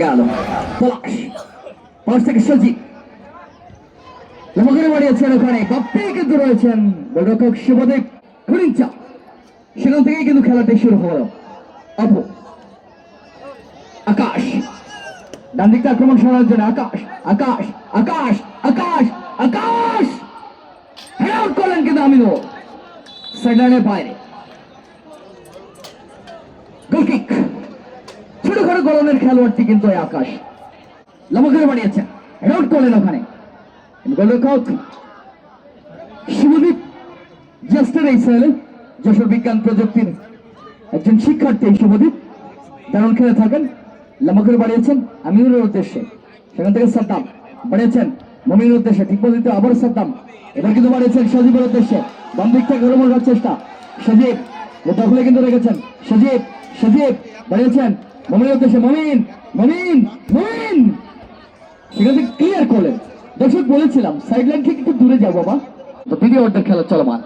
গেল। থেকে সজি লমকের বাড়িয়েছেন ওখানে। গপ্পে কিন্তু রয়েছেন। গোলরক্ষক শিবদেব খুরিঞ্চা সেখান থেকেই কিন্তু খেলাটি শুরু হলো। অপু। আকাশ। ডান দিকটা আক্রমণ সরানোর জন্য আকাশ আকাশ আকাশ আকাশ আকাশ! হ্যাঁ করলেন কিন্তু আমিনও সাইডলাইনের বাইরে। গোল ছোটখাটো গরমের খেলোয়াড়টি কিন্তু এই আকাশ। লমকের বাড়িয়েছেন হেড করলেন ওখানে। শিবদীপ জ্যেষ্ঠের এই ছেলে যশোর বিজ্ঞান প্রযুক্তির একজন শিক্ষার্থী এই শুভদীপ। তেমন খেলে থাকেন। লমকের বাড়িয়েছেন আমিনুরের উদ্দেশ্যে। সেখান থেকে সাদ্দাম বাড়িয়েছেন মমিনের উদ্দেশ্যে। ঠিক বলতে আবার সাদ্দাম। এবার কিন্তু বাড়িয়েছেন সজীবের উদ্দেশ্যে। বাম দিক থেকে গোলমোল চেষ্টা। সজীব দখলে কিন্তু রেখেছেন। সজীব সজীব বাড়িয়েছেন মমিনের উদ্দেশ্যে মমিন মমিন মমিন। সেখান ক্লিয়ার করলেন। দর্শক, বলেছিলাম সাইড লাইন থেকে একটু দূরে যাব বাবা। তো দ্বিতীয় অর্ধের খেলা চলমান।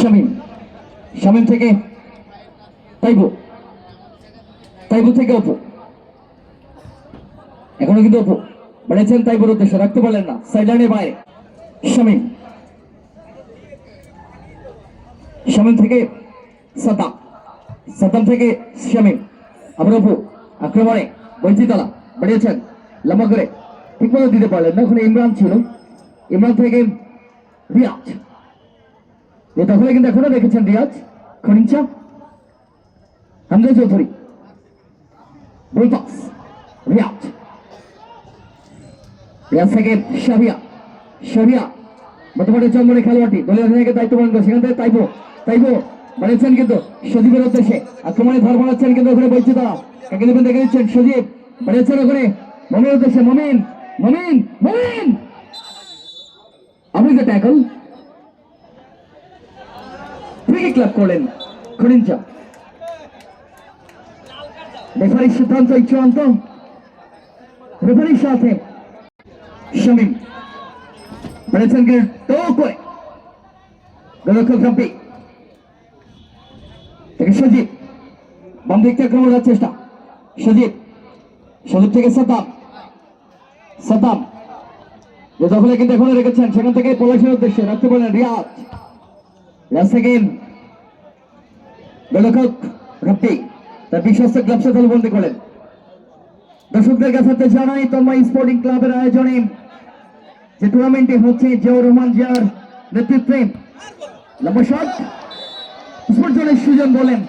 শামিম শামিম থেকে তাইবু তাইবু থেকে অপু। এখনও কিন্তু অপু। বাড়িয়েছেন তাইবুর উদ্দেশ্যে, রাখতে পারলেন না। সাইড লাইনের বাইরে শামিম। শামিম থেকে সাদ্দাম। সাদ্দাম থেকে শামিম। আবার অপু আক্রমণে বঞ্চিতলা বাড়িয়েছেন লম্বা করে। ঠিক মতো দিতে পারলেন না, ওখানে ইমরান ছিল। ইমরান থেকে রিয়াজ। দখলে কিন্তু এখনও রেখেছেন রিয়াজ। খনিঞ্চা হামজা চৌধুরী। বুলপাস রিয়াজ। রিয়াজ থেকে শাবিয়া। শাবিয়া বর্তমানে চন্দ্রী খেলোয়াড়টি। দলীয় অধিনায়কের দায়িত্ব পালন করে, সেখান থেকে তাইবো তাইবো বাড়িয়েছেন কিন্তু সজীবের উদ্দেশ্যে। আক্রমণে ধর বাড়াচ্ছেন কিন্তু ওখানে বলছে তারা দেবেন, দেখে দিচ্ছেন সজীব। বাড়িয়েছেন ওখানে মমিনের উদ্দেশ্যে। মমিন মমিন মমিন! আপনি ট্যাকল ফ্রি ক্লাব করলেন খনিঞ্চা রেফারির সিদ্ধান্ত চূড়ান্ত রেফারির সাথে শামিম। বলেছেন কি টো করে গোলরক্ষক রাব্বি থেকে সজীব, বাম দিক থেকে আক্রমণ চেষ্টা। থেকে সাদ্দাম। সাদ্দাম, যে দখলে কিন্তু এখনও রেখেছেন, সেখান থেকে পলাশের উদ্দেশ্যে রাখতে রিয়াজ। তার বিশ্বস্ত ক্লাব সাথে বন্দী করলেন। দর্শকদের কাছে জানাই, তন্ময় স্পোর্টিং ক্লাবের আয়োজনে যে টুর্নামেন্টটি হচ্ছে জিয়াউর রহমান জিয়ার নেতৃত্বে। বলেন,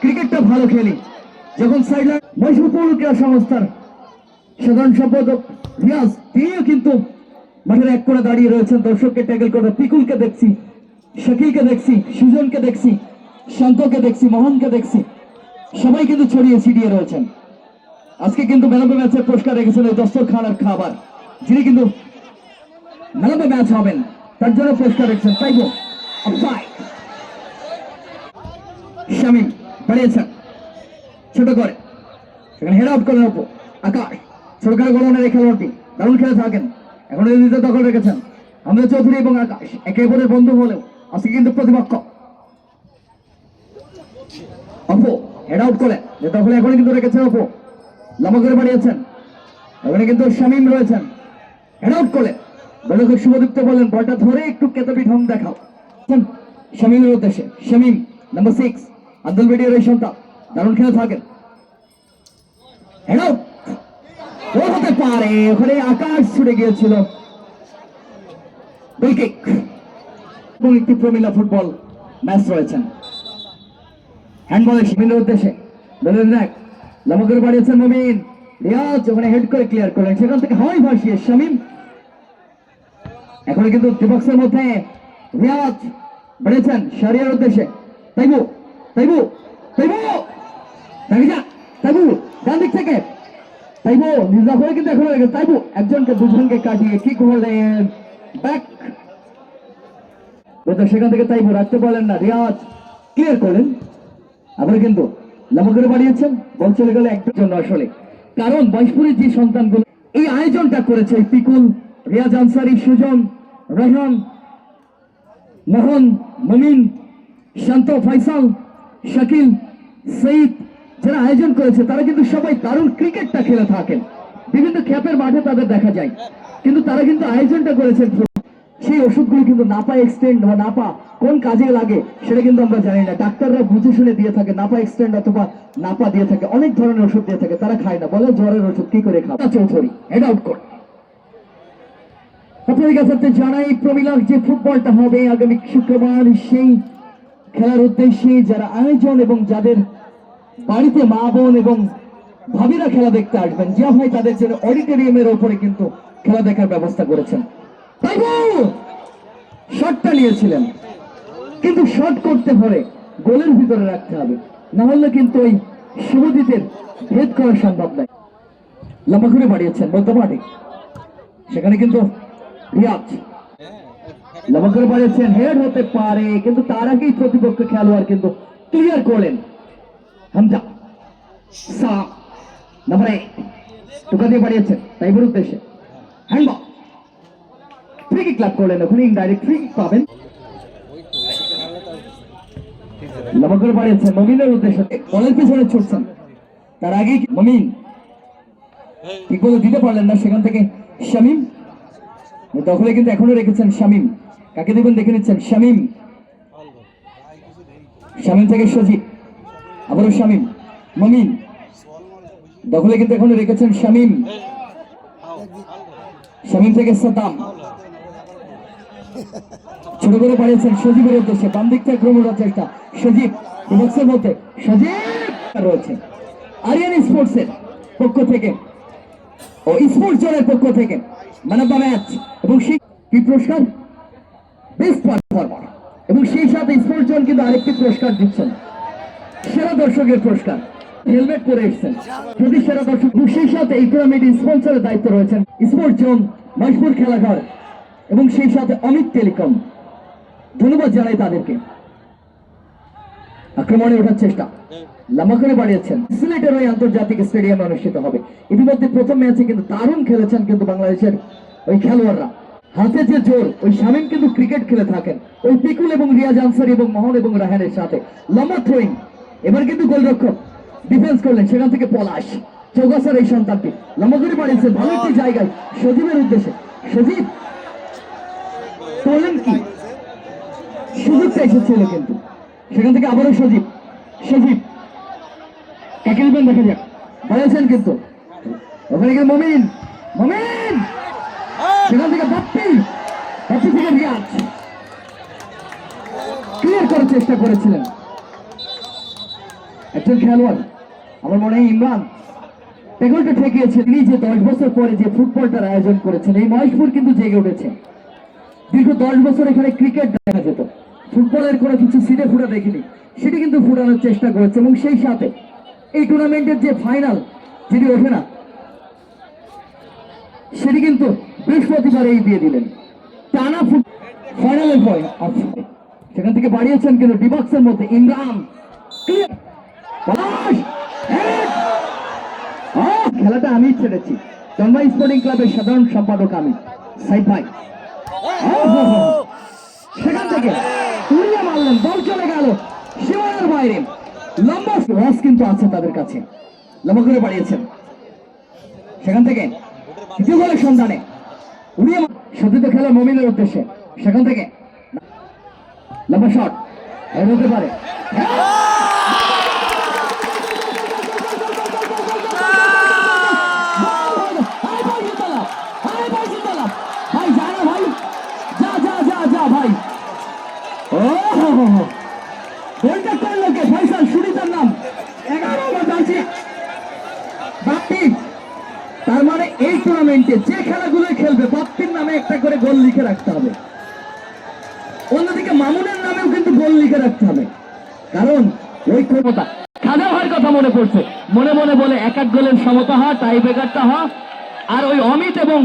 ক্রিকেটটা ভালো খেলি। যখন সাইডলাইন সংস্থার সাধারণ সম্পাদক রিয়াজ, তিনিও কিন্তু মাঠের এক করে দাঁড়িয়ে রয়েছেন। দর্শককে করে পিকুলকে দেখছি, শাকিলকে দেখছি, সুজনকে দেখছি, শান্তকে দেখছি, মোহনকে দেখছি। সবাই কিন্তু ছড়িয়ে ছিটিয়ে রয়েছেন। আজকে কিন্তু মেলাবে ম্যাচের পুরস্কার রেখেছেন ওই দস্তর খানের খাবার। যিনি কিন্তু মেলাবে ম্যাচ হবেন তার জন্য পুরস্কার রেখেছেন। তাই শামিম বাড়িয়েছেন ছোট করে। সেখানে হেড আউট করলেন ওপো আকাশ, ছোট করে গোলনের এই খেলোয়াড়টি। দারুণ খেলে থাকেন। এখন দ্বিতীয় দখল রেখেছেন। আমাদের চৌধুরী এবং আকাশ, একে অপরের বন্ধু হলেও আজকে কিন্তু প্রতিপক্ষ। অপো হেড আউট করে। যে দখলে এখনই কিন্তু রেখেছেন অপো। লম্বা করে বাড়িয়েছেন ওখানে কিন্তু শামিম রয়েছেন। হেড আউট করে। গোলকের শুভদীপ্ত বলেন, বলটা ধরে একটু কেতাবি ঢং দেখাও। শামিমের উদ্দেশ্যে। শামিম নাম্বার সিক্স আব্দুল বেডিয়ার এই সন্তান দারুণ খেলে থাকেন। ও হতে পারে, ওখানে আকাশ ছুটে গিয়েছিল। একটি প্রমিলা ফুটবল ম্যাচ রয়েছেন। হ্যান্ডবলের শিবিনের উদ্দেশ্যে। দলের লমকের বাড়িয়েছেন মমিন। রিয়াজ ওখানে হেড করে ক্লিয়ার করলেন। সেখান থেকে হাওয়াই ভাসিয়ে শামিম। এখন কিন্তু ডিবক্সের মধ্যে রিয়াজ বেড়েছেন শরিয়ার উদ্দেশ্যে। তাইবু তাইবু তাইবু। তাই যা তাইবু, ডান দিক থেকে। তাইবু নিজা হয়ে কিন্তু এখন লেগে তাইবু, একজনকে, দুজনকে কাটিয়ে কি করলেন? ব্যাক। তো সেখান থেকে তাইবু রাখতে পারলেন না। রিয়াজ ক্লিয়ার করলেন। আবার কিন্তু লম্বা করে বাড়িয়েছেন। বল চলে গেল একটার জন্য আসলে। কারণ বাইশপুরের যে সন্তানগুলো, এই আয়োজনটা করেছে পিকুল, রিয়াজ আনসারি, সুজন রহমান মোহন, মমিন, শান্ত, ফয়সাল শাকিল, সঈদ যারা আয়োজন করেছে, তারা কিন্তু সবাই দারুণ ক্রিকেটটা খেলে থাকেন। বিভিন্ন খ্যাপের মাঠে তাদের দেখা যায়। কিন্তু তারা কিন্তু আয়োজনটা করেছেন। সেই ওষুধগুলো কিন্তু নাপা এক্সটেন্ড বা নাপা কোন কাজে লাগে, সেটা কিন্তু আমরা জানি না। ডাক্তাররা বুঝে শুনে দিয়ে থাকে, নাপা এক্সটেন্ড অথবা নাপা দিয়ে থাকে, অনেক ধরনের ওষুধ দিয়ে থাকে। তারা খায় না। বলে জ্বরের ওষুধ, কি করে খাবে? চৌধুরী হেড আউট করে। আপনাদের কাছে জানাই, প্রমিলার যে ফুটবলটা হবে আগামী শুক্রবার, সেই খেলার উদ্দেশ্যে যারা আয়োজন এবং যাদের বাড়িতে মা বোন এবং ভাবিরা খেলা দেখতে আসবেন যা হয় তাদের জন্য অডিটোরিয়ামের ওপরে কিন্তু খেলা দেখার ব্যবস্থা করেছেন। শটটা নিয়েছিলেন, কিন্তু শট করতে হলে গোলের ভিতরে রাখতে হবে, না হলে কিন্তু ওই শুভজিতের ভেদ করা সম্ভব নয়। লম্বা করে বাড়িয়েছেন মধ্যমাঠে সেখানে কিন্তু রিয়াজ লম্বা করে বাড়িয়েছেন হেড হতে পারে, কিন্তু তার আগেই প্রতিপক্ষ খেলোয়াড় কিন্তু ক্লিয়ার করলেন। হামজা, সা টোকা দিয়ে বাড়িয়েছেন উদ্দেশ্যে। হ্যান্ডবল ফ্রি কিক ক্লাব করলেন, ওখানে ইনডাইরেক্ট ফ্রি কিক পাবেন। লম্বা করে বাড়িয়েছেন মমিনের উদ্দেশ্যে, বলের পিছনে ছুটছেন। তার আগে মমিন? ঠিক দিতে পারলেন না, সেখান থেকে শামিম। দখলে কিন্তু এখনও রেখেছেন শামিম। কাকে দেবেন দেখে নিচ্ছেন শামিম। শামিম থেকে সজিব। আবারও শামিম। মমিন। দখলে কিন্তু এখনও রেখেছেন শামিম। শামিম থেকে সাদ্দাম। ছোট করে পাঠিয়েছেন সজীবের উদ্দেশ্যে। বাম দিক থেকে ক্রমটা চেষ্টা। সজীব বক্সের মধ্যে সজীব রয়েছে। আরিয়ান স্পোর্টসের পক্ষ থেকে ও স্পোর্টস জোনের পক্ষ থেকে ম্যান অফ দ্য ম্যাচ এবং সেই কি পুরস্কার? বেস্ট পারফর্মার এবং সেই সাথে কিন্তু আরেকটি পুরস্কার দিচ্ছেন। সেরা দর্শকের পুরস্কার, হেলমেট পরে এসেছেন। যদি সেরা দর্শক সেই সাথে এই টুর্নামেন্ট স্পন্সরের দায়িত্ব রয়েছেন স্পোর্টস জোন খেলাঘর এবং সেই সাথে অমিত টেলিকম। ধন্যবাদ জানাই তাদেরকে। আক্রমণে ওঠার চেষ্টা। লম্বা বাড়িয়েছেন। সিলেটের ওই আন্তর্জাতিক স্টেডিয়ামে অনুষ্ঠিত হবে। ইতিমধ্যে প্রথম ম্যাচে কিন্তু দারুণ খেলেছেন কিন্তু বাংলাদেশের ওই খেলোয়াড়রা। হাতে যে জোর, ওই শামীম কিন্তু ক্রিকেট খেলে থাকেন। ওই পিকুল এবং রিয়াজ আনসারি এবং মোহন এবং রাহানের সাথে। লম্বা থ্রোয়িং এবার কিন্তু গোলরক্ষক ডিফেন্স করলেন, সেখান থেকে পলাশ। চৌগাছার এই সন্তানটি। লম্বা করে বাড়িয়েছেন ভালো একটি জায়গায় সজীবের উদ্দেশ্যে। সজীব করলেন কি? সুযোগটা এসেছিল কিন্তু। সেখান থেকে আবারও সজীব। সজীব, কাকে দেখা যাক। বলেছেন কিন্তু। ওখানে গিয়ে মমিন মমিন! সেখান থেকে বাপ্পি বাপ্পি থেকে রিয়াজ ক্লিয়ার করার চেষ্টা করেছিলেন। একজন খেলোয়াড়, আমার মনে হয় ইমরান। পেগলটা ঠেকিয়েছে, তিনি যে দশ বছর পরে যে ফুটবলটার আয়োজন করেছেন, এই মহেশপুর কিন্তু জেগে উঠেছে। দীর্ঘ দশ বছর এখানে ক্রিকেট দেখা যেত। ফুটবলের কোনো কিছু সিটে ফুটা দেখিনি। সেটি কিন্তু ফুটানোর চেষ্টা করেছে এবং সেই সাথে এই টুর্নামেন্টের যে ফাইনাল যেটি ওঠে না, সেটি কিন্তু বৃহস্পতিবারেই দিয়ে দিলেন। টানা ফুট ফাইনালের আছে সেখান থেকে বাড়িয়েছেন কিন্তু ডিবক্সের মধ্যে ইমরান। খেলাটা আমি ছেড়েছি। তন্ময় স্পোর্টিং ক্লাবের সাধারণ সম্পাদক আমি সাইদ ভাই। সেখান থেকে উড়িয়ে মারলেন। বল চলে গেল সীমানার বাইরে। লম্বা রস কিন্তু আছে তাদের কাছে। লম্বা করে বাড়িয়েছেন। সেখান থেকে দ্বিতীয় বলের সন্ধানে উড়িয়ে সতীর্থ খেলা মমিনের উদ্দেশ্যে। সেখান থেকে লম্বা শট এর হতে পারে। গোলটা করল কে ফয়সাল সুরিতার নাম এগারো তার মানে টুর্নামেন্টে যে খেলাগুলো খেলবে, বাপ্পির নামে একটা করে গোল লিখে রাখতে হবে। অন্যদিকে মামুনের নামেও কিন্তু গোল লিখে রাখতে হবে। কারণ ওই ক্ষমতা খাজা ভাইয়ের কথা মনে পড়ছে। মনে মনে বলে এক এক গোলের সমতা হয় টাই ব্রেকারটা হয় আর ওই অমিত এবং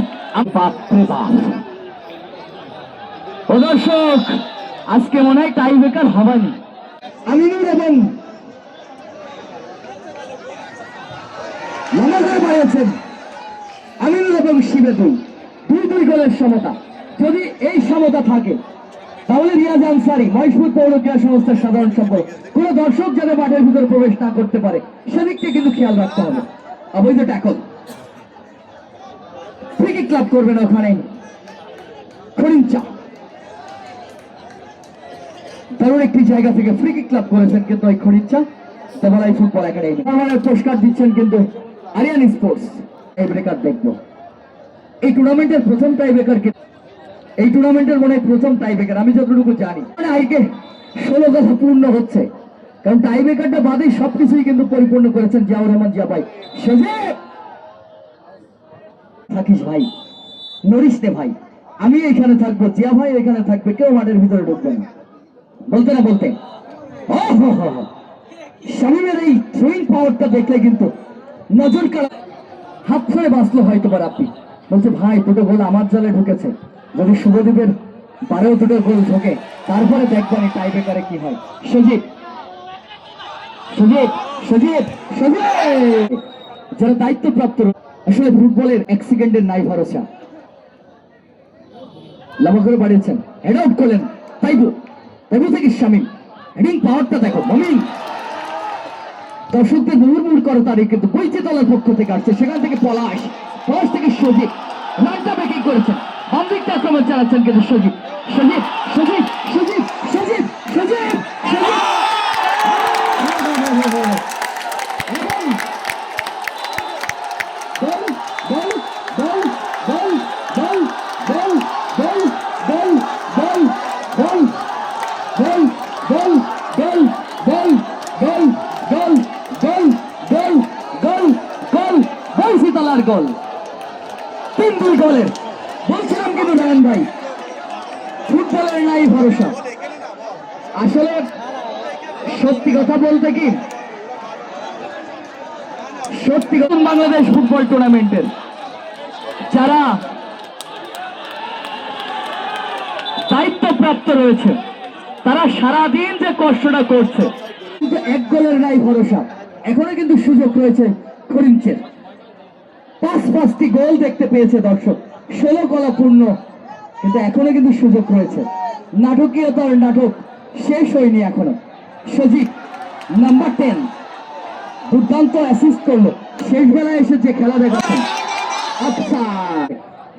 দর্শক, আজকে মনে হয় টাই ব্রেকার হবানি। আমিনুর এবং নমস্কার পাইয়েছেন আমিনুর এবং শিবে দুই দুই দুই গোলের সমতা। যদি এই সমতা থাকে, তাহলে রিয়াজ আনসারি মহেশপুর পৌর ক্রীড়া সংস্থার সাধারণ সম্পাদক। কোন দর্শক যাতে মাঠের ভিতরে প্রবেশ না করতে পারে, সেদিকটা কিন্তু খেয়াল রাখতে হবে। অবৈধ ট্যাকল ক্রিকেট ক্লাব করবেন ওখানে খরিঞ্চা একটি জায়গা থেকে ফ্রি কিক ক্লাব করেছেন কিন্তু ওই খরিঞ্চা ফুটবল একাডেমি পুরস্কার দিচ্ছেন কিন্তু আরিয়ান স্পোর্টস এই ব্রেকার দেখব। এই টুর্নামেন্টের প্রথম টাই ব্রেকার এই টুর্নামেন্টের মনে প্রথম টাই ব্রেকার আমি যতটুকু জানি। মানে আজকে ষোলো কথা পূর্ণ হচ্ছে। কারণ টাই ব্রেকারটা বাদেই সবকিছুই কিন্তু পরিপূর্ণ করেছেন জিয়াউর রহমান জিয়া ভাই সজীব! থাকিস ভাই নড়িস নে ভাই, আমি এখানে থাকব, জিয়া ভাই এখানে থাকবে, কেউ মাঠের ভিতরে ঢুকবে না। বলতে না বলতে। শামীমের এই থ্রোয়িং পাওয়ারটা দেখলে কিন্তু নজর কাড়া হাত ধরে বাঁচলো হয়তো বা আপনি বলছে, ভাই দুটো গোল আমার জালে ঢুকেছে। যদি শুভদীপের বারেও দুটো গোল ঢোকে, তারপরে দেখবেন এই টাই ব্রেকারে কি হয়। সজীব সজীব সজীব সজীব যারা দায়িত্বপ্রাপ্ত আসলে ফুটবলের এক সেকেন্ডের নাই ভরসা। লাভা করে বাড়িয়েছেন হেড আউট করলেন তাইবু। তাইবু থেকে শামিম। হেডিং পাওয়ারটা দেখো, মমিন। দর্শকদের মুহুর্মুর করে তারই, কিন্তু বইচে দলের পক্ষ থেকে আসছে, সেখান থেকে পলাশ। পলাশ থেকে সজীব রানটা ব্যাকিং করেছেন। বাম দিকটা আক্রমণ চালাচ্ছেন কিন্তু সজীব। সজীব সজীব সজীব সজীব সজীব। টুর্নামেন্টের যারা দায়িত্বপ্রাপ্ত রয়েছে, তারা সারাদিন যে কষ্টটা করছে, কিন্তু এক গোলের নাই ভরসা। এখনও কিন্তু সুযোগ রয়েছে করিমচের পাঁচ পাঁচটি গোল দেখতে পেয়েছে দর্শক, ষোলো গলা পূর্ণ, কিন্তু এখনও কিন্তু সুযোগ রয়েছে। নাটকীয়তার নাটক শেষ হয়নি এখনও। সজীব নাম্বার টেন দুর্দান্ত অ্যাসিস্ট করল। শেষ বেলায় এসে যে খেলা দেখাচ্ছেন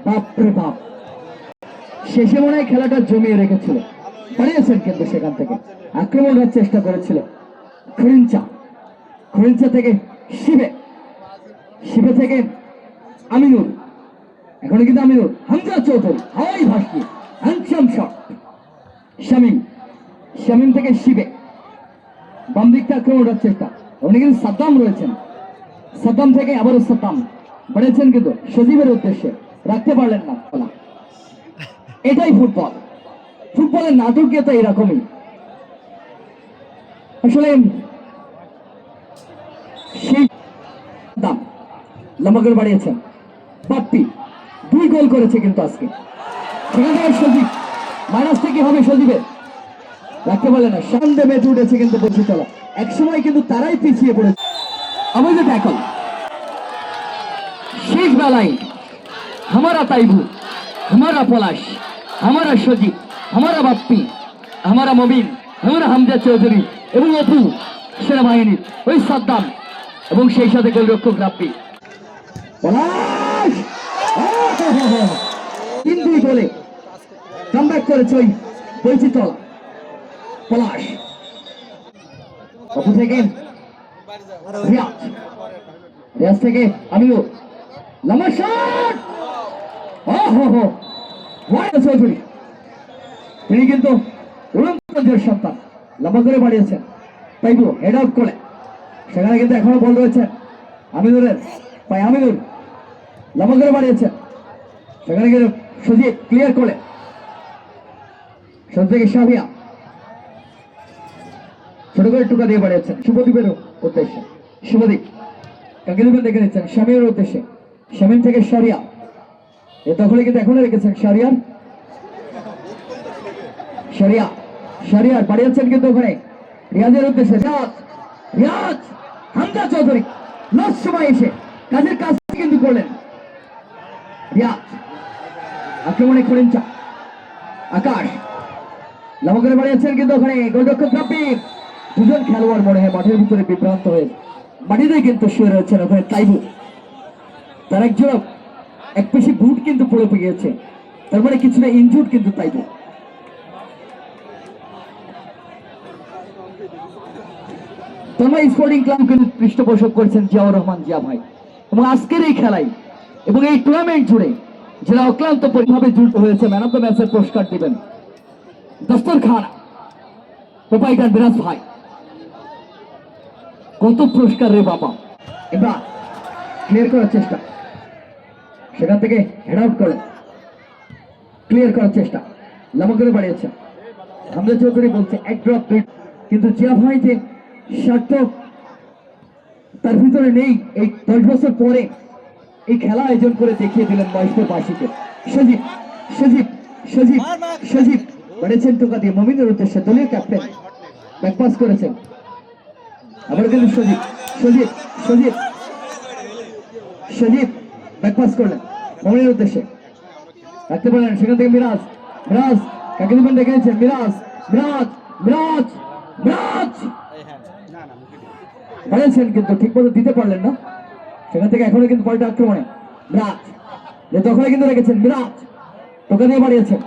বাপরে বাপ। শেষে মনে হয় খেলাটা জমিয়ে রেখেছিল। পারিয়েছেন কিন্তু সেখান থেকে। আক্রমণের চেষ্টা করেছিল খরিঞ্চা খরিঞ্চা থেকে শিবে। শিবে থেকে আমিনুর এখন কিন্তু আমিনুর হামজা চৌধুরী, হাওয়াই ভাসকি হ্যান্ডসাম শট। শামিম। শামিম থেকে শিবে। বাম দিকটা আক্রমণের চেষ্টা। ওখানে কিন্তু সাদ্দাম রয়েছেন। সাদ্দাম থেকে আবারও সাদ্দাম বাড়িয়েছেন কিন্তু সজীবের উদ্দেশ্যে। রাখতে পারলেন না এটাই ফুটবল। ফুটবলের নাটকীয়তা এরকমই। আসলে সেই বাড়িয়েছেন। বাপ্পি দুই গোল করেছে কিন্তু আজকে। সজীব মাইনাস থেকে হবে সজীবের। রাখতে পারলে না। সামনে মেতে উঠেছে কিন্তু বসিতলা চলা একসময় কিন্তু তারাই পিছিয়ে পড়েছে। অবৈধ ট্যাকল শেষ বেলায় हमारा ताइबू हमारा पलाश हमारा সজীব हमारा বাপ্পি हमारा মবিন हमारा হামজা চৌধুরী এবং অপু সেনাবাহিনীর ওই সাদ্দাম এবং সেই সাথে গোলরক্ষক রাব্বি পলাশ তিন দুই গোলে কামব্যাক করেছে ওই বৈচিত্রলা পলাশ অপু থেকে রিয়াজ রিয়াজ থেকে আমিও। তিনি কিন্তু হেড আউট করে। সেখানে কিন্তু এখনও বল আমিনুর। লম্বা বাড়িয়েছেন। সেখানে কিন্তু ক্লিয়ার করে। সব থেকে ছোট করে টুকা দিয়ে বাড়িয়েছেন। শুভদীপের উদ্দেশ্যে। শুভদীপ কাকে দেবেন দেখে নিচ্ছেন স্বামীর উদ্দেশ্যে। শামিম থেকে সারিয়া। এ দখলে কিন্তু এখনও রেখেছেন সারিয়ার। সারিয়া, সারিয়ার বাড়িয়েছেন কিন্তু ওখানে। রিয়াজের উদ্দেশ্যে। রিয়াজ রিয়াজ, হামজা চৌধুরী লাস্ট সময় এসে কাজের কাজ কিন্তু করলেন। রিয়াজ, আক্রমণে চা। আকাশ লম্বা করে বাড়িয়েছেন কিন্তু ওখানে। গোলরক্ষক দুজন খেলোয়াড় মনে হয় মাঠের ভিতরে বিভ্রান্ত হয়ে মাটিতে কিন্তু শুয়ে রয়েছেন ওখানে তাইবু তার একজন এক পেশি বুট কিন্তু পড়ে গিয়েছে। তার মানে কিছুটা ইনজুর কিন্তু তাইবু তোমরা স্পোর্টিং ক্লাব কিন্তু পৃষ্ঠপোষক করেছেন জিয়াউর রহমান জিয়া ভাই। এবং আজকের এই খেলায় এবং এই টুর্নামেন্ট জুড়ে যারা অক্লান্ত পরিভাবে জড়িত হয়েছে ম্যান অফ দ্য ম্যাচের পুরস্কার দিবেন। দস্তর খান প্রোপাইটার বিরাজ ভাই। কত পুরস্কার রে বাবা। এবার ক্লিয়ার করার চেষ্টা। সেখান থেকে হেড আউট করে ক্লিয়ার করার চেষ্টা। লম্বা বাড়িয়েছে। হামজা চৌধুরী বলছে, এক ড্রপ দুই কিন্তু জিয়া ভাই যে স্বার্থ তার ভিতরে নেই। এই দশ বছর পরে এই খেলা আয়োজন করে দেখিয়ে দিলেন বয়স্ক বাসীকে। সজীব সজীব সজীব সজীব। বাড়িয়েছেন টোকা দিয়ে মমিনের উদ্দেশ্যে দলীয় ক্যাপ্টেন ব্যাকপাস করেছেন। আবার কিন্তু সজীব সজীব সজীব সজীব ব্যাকপাস করলেন মমিনের উদ্দেশ্যে। রাখতে পারলেন সেখান থেকে মিরাজ মিরাজ, কাকে দেবেন দেখেছেন মিরাজ মিরাজ মিরাজ মিরাজ! বলেছেন কিন্তু, ঠিক মতো দিতে পারলেন না। সেখান থেকে এখনও কিন্তু বলটা আক্রমণে। মিরাজ, যে দখলে কিন্তু রেখেছেন, মিরাজ, টোকা দিয়ে বাড়িয়েছেন।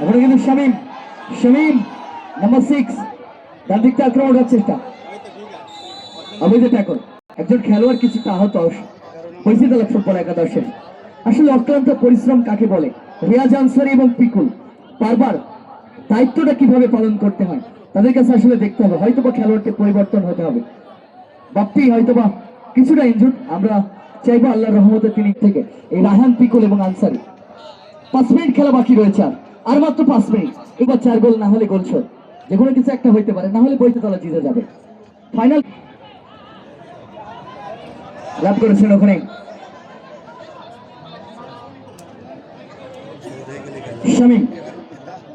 এখনও কিন্তু শামিম শামিম নাম্বার সিক্স ডান দিকটা আক্রমণ করার চেষ্টা। অবৈধ ট্যাকল একজন খেলোয়াড় কিছুটা আহত পরিচিত লাভ ফুটবল একাদশের। আসলে অক্লান্ত পরিশ্রম কাকে বলে? রিয়াজ আনসারি এবং পিকুল। বারবার দায়িত্বটা কীভাবে পালন করতে হয়? তাদের কাছে আসলে দেখতে হবে হয়তো বা খেলোয়াড়কে পরিবর্তন হতে হবে। বাপ্পি হয়তো বা কিছুটা ইনজুর আমরা চাইব আল্লাহ রহমতে তিনি থেকে, এই রাহান পিকুল এবং আনসারি। পাঁচ মিনিট খেলা বাকি রয়েছে আর। আর মাত্র পাঁচ মিনিট। এবার চার গোল না হলে গোল শোধ। যে কোনো কিছু একটা হইতে পারে, না হলে বইতে তলা জিতে যাবে। ফাইনাল লাভ করেছেন ওখানে।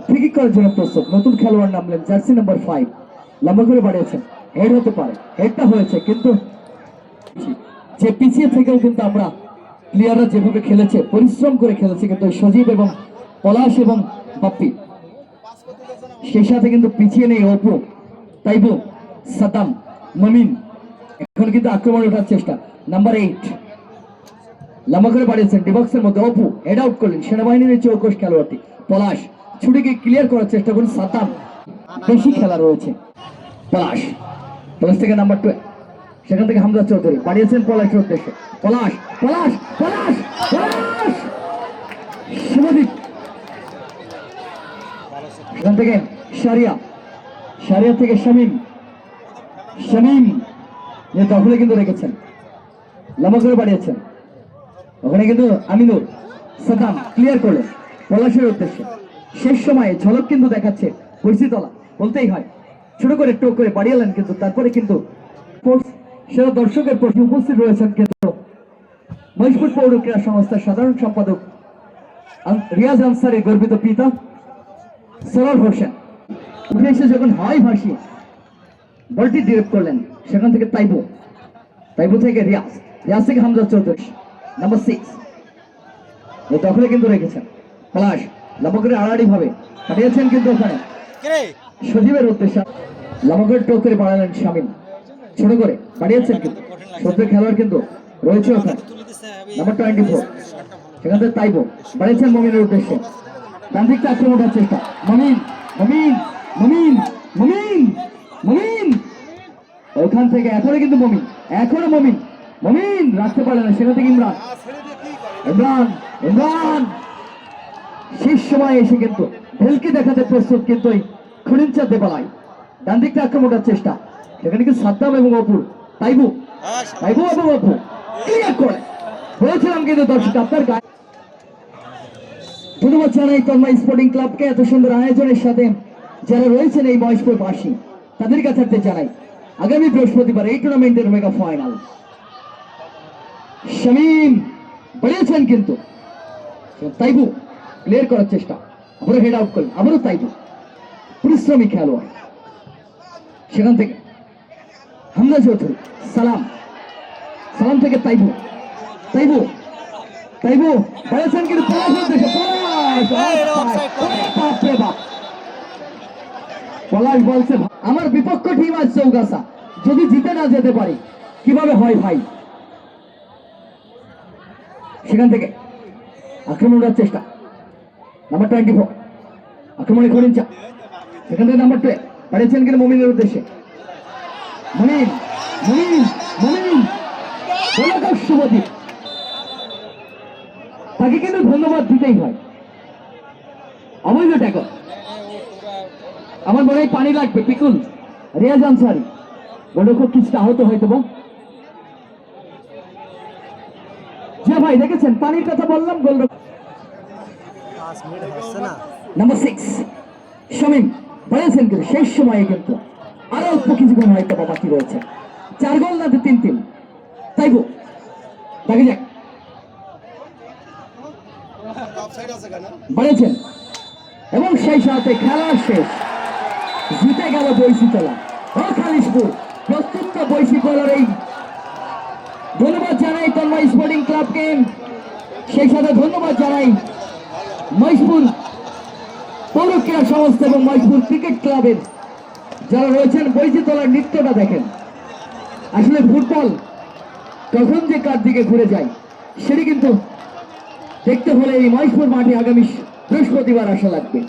ফ্রিকিক করার জন্য প্রস্তুত। নতুন খেলোয়াড় নামলেন জার্সি নাম্বার ফাইভ লম্বা করে বাড়িয়েছেন। হেড হতে পারে। হেডটা হয়েছে, কিন্তু যে পিছিয়ে থেকেও কিন্তু আমরা প্লেয়াররা যেভাবে খেলেছে, পরিশ্রম করে খেলেছে কিন্তু সজীব এবং পলাশ এবং বাপ্পি। সেই সাথে কিন্তু পিছিয়ে নেই অপু, তাইবু সাদাম মমিন এখন কিন্তু আক্রমণ ওঠার চেষ্টা। নাম্বার এইট লম্বা করে বাড়িয়েছেন। ডিবক্সের মধ্যে অপু হেড আউট করলেন। সেনাবাহিনীর চৌকশ খেলোয়াড়টি। পলাশ, ছুটিকে ক্লিয়ার করার চেষ্টা করুন। সাতাম, বেশি খেলা রয়েছে। পলাশ পলাশ থেকে নাম্বার টু সেখান থেকে হামজা চৌধুরী। বাড়িয়েছেন পলাশের উদ্দেশ্যে। পলাশ পলাশ পলাশ পলাশ! শুভদীপ। সেখান থেকে সারিয়া সারিয়া থেকে শামিম। শামিম। যে দখলে কিন্তু রেখেছেন লম্বা করে বাড়িয়েছেন। ওখানে কিন্তু আমিনুর সাদাম ক্লিয়ার করল পলাশের উদ্দেশ্যে। শেষ সময়ে ঝলক কিন্তু দেখাচ্ছে পরিচিতলা বলতেই হয়। ছোট করে টোক করে বাড়িয়েলেন কিন্তু তারপরে কিন্তু সেরা দর্শকের প্রতি উপস্থিত রয়েছেন কিন্তু মহিষপুর পৌর ক্রীড়া সংস্থার সাধারণ সম্পাদক রিয়াজ আনসারের গর্বিত পিতা সরল হোসেন। উঠে এসে যখন হাই ভাসিয়ে বলটি ডিরেক্ট করলেন। সেখান থেকে তাইবু। তাইবু থেকে রিয়াজ। রিয়াজ থেকে হামজা চৌধুরী নাম্বার সিক্স এই দখলে কিন্তু রেখেছেন। পলাশ লম্বা করে আড়াআড়ি ভাবে পাঠিয়েছেন কিন্তু ওখানে। সজীবের উদ্দেশ্যে লম্বা করে টোক করে বাড়ালেন শামিম। ছোট করে বাড়িয়েছেন কিন্তু। সদ্য খেলোয়াড় কিন্তু রয়েছে ওখানে। নাম্বার টোয়েন্টি ফোর সেখান থেকে তাইবো বাড়িয়েছেন মমিনের উদ্দেশ্যে। ডান দিকটা আক্রমণ ওঠার চেষ্টা। মমিন মমিন মমিন মমিন মমিন। ওখান থেকে এখনও কিন্তু মমিন, এখনও মমিন। মমিন, রাখতে পারলে না, সেখান থেকে ইমরান। ইমরান ইমরান। শেষ সময় এসে কিন্তু ভেলকে দেখাতে প্রস্তুত কিন্তু ওই খনিঞ্চা দেবালাই। ডান দিকটা আক্রমণ করার চেষ্টা। সেখানে কিন্তু সাদ্দাম এবং অপুর তাইবু তাইবু এবং অপু। ক্লিয়ার করে। বলেছিলাম কিন্তু দর্শক, আপনার গায়ে ধন্যবাদ জানাই তন্ময় স্পোর্টিং ক্লাবকে এত সুন্দর আয়োজনের সাথে। যারা রয়েছেন এই মহেশপুর বাসী তাদের কাছে জানাই। আগামী বৃহস্পতিবার এই টুর্নামেন্টের মেগা ফাইনাল শামিম বেড়েছেন কিন্তু তাইবু ক্লিয়ার করার চেষ্টা আবারও হেড আউট করলেন আবারও তাইবু পরিশ্রমী খেলোয়াড় সেখান থেকে হামজা চৌধুরী সালাম সালাম থেকে তাইবু তাইবু তাইবু বেড়েছেন কিন্তু পলাশ! ওরে বাপরে বাপ পলাশ বলছে, আমার বিপক্ষ টিম আছে চৌগাছা। যদি জিতে না যেতে পারি, কীভাবে হয় ভাই? সেখান থেকে আক্রমণ করার চেষ্টা। নাম্বার টোয়েন্টি ফোর আক্রমণে করেন চা। সেখান থেকে নাম্বার টুয়ে পাঠিয়েছেন কিনা মমিনের উদ্দেশ্যে। মমিন মমিন মমিন। শুভদীপ তাকে কিন্তু ধন্যবাদ দিতেই হয়। অবৈধ ট্যাকল আমার মনে হয় পানি লাগবে, পিকুল। রিয়াজ আনসারি। গোলরক্ষক কিছুটা আহত হয়তো যে ভাই, দেখেছেন? পানির কথা বললাম না নাম্বার সিক্স শামিম বলেছেন কিন্তু শেষ সময়ে কিন্তু আরও অল্প কিছুক্ষণ হয়তো বাকি রয়েছে। চার গোল না, তিন তিন। তাইবো দেখা যাক। বলেছেন। এবং সেই সাথে খেলা শেষ। জিতে গেল বৈশিতলা ও খালিশপুর বৈশিতলার এই ধন্যবাদ জানাই তন্ময় স্পোর্টিং ক্লাবকে সেই সাথে ধন্যবাদ জানাই মহিষপুর পৌর ক্রীড়া সংস্থা এবং মহিষপুর ক্রিকেট ক্লাবের। যারা রয়েছেন বৈচিতলার নৃত্যটা দেখেন। আসলে ফুটবল তখন যে কার দিকে ঘুরে যায়, সেটি কিন্তু দেখতে হলে এই মহেশপুর মাঠে আগামী বৃহস্পতিবার আসা লাগবে।